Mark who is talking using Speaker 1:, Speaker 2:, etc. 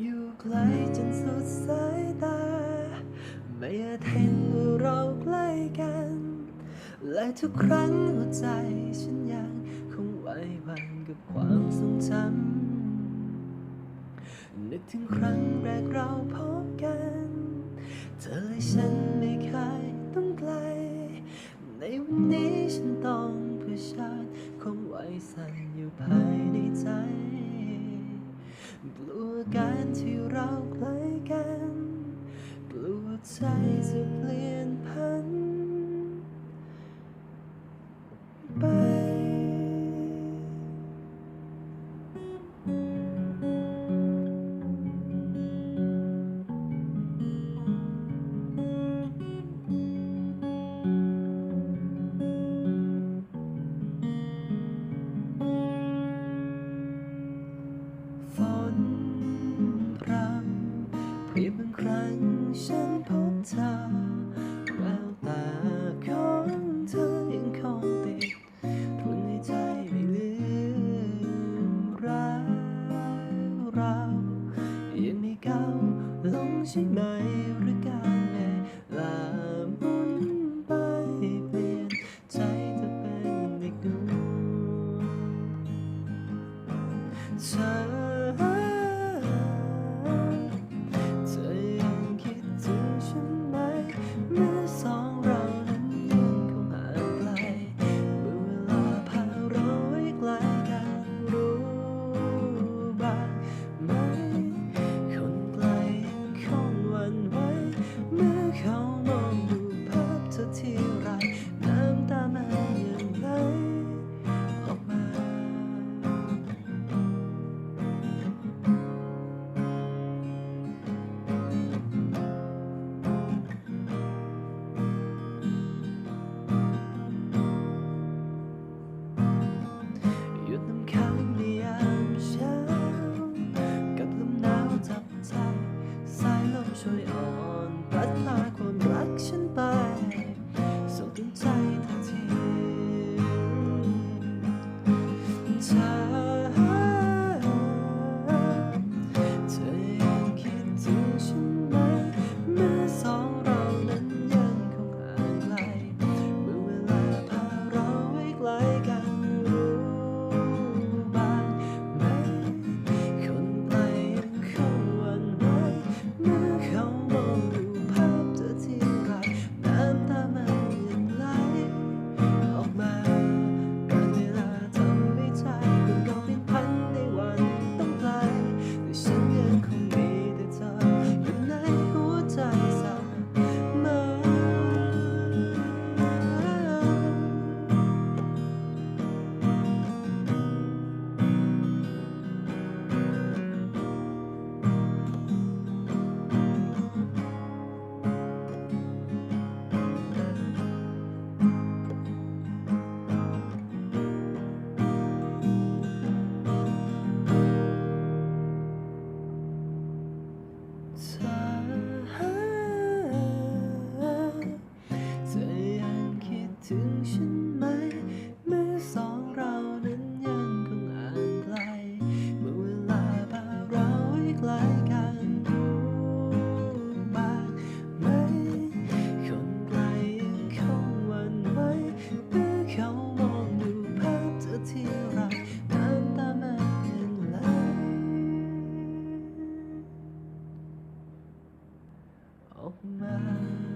Speaker 1: อยู่ไกลจนสุดสายตา ไม่อาจเห็นว่าเราใกล้กัน และทุกครั้งหัวใจฉันยังคงไหวหวันกับความทรงจำนึกถึงครั้งแรกเราพบกัน เธอและฉันไม่เคยต้องไกล ในวันนี้ฉันต้องเผชิญความไหวสั่นอยู่ภายในใจ กลัวการที่เราใกล้กัน กลัวใจจะเปลี่ยนพัน ยบบางครั้งฉันพบเธอแววตาของเธอยังคงติดทนในใจไม่ลืมรักเรายังไม่ก้าลงใช่ไหมหรือการเวลาหมุนไปเปลี่ยนใจเธอเป็นอีกดวงเธอ เ of man.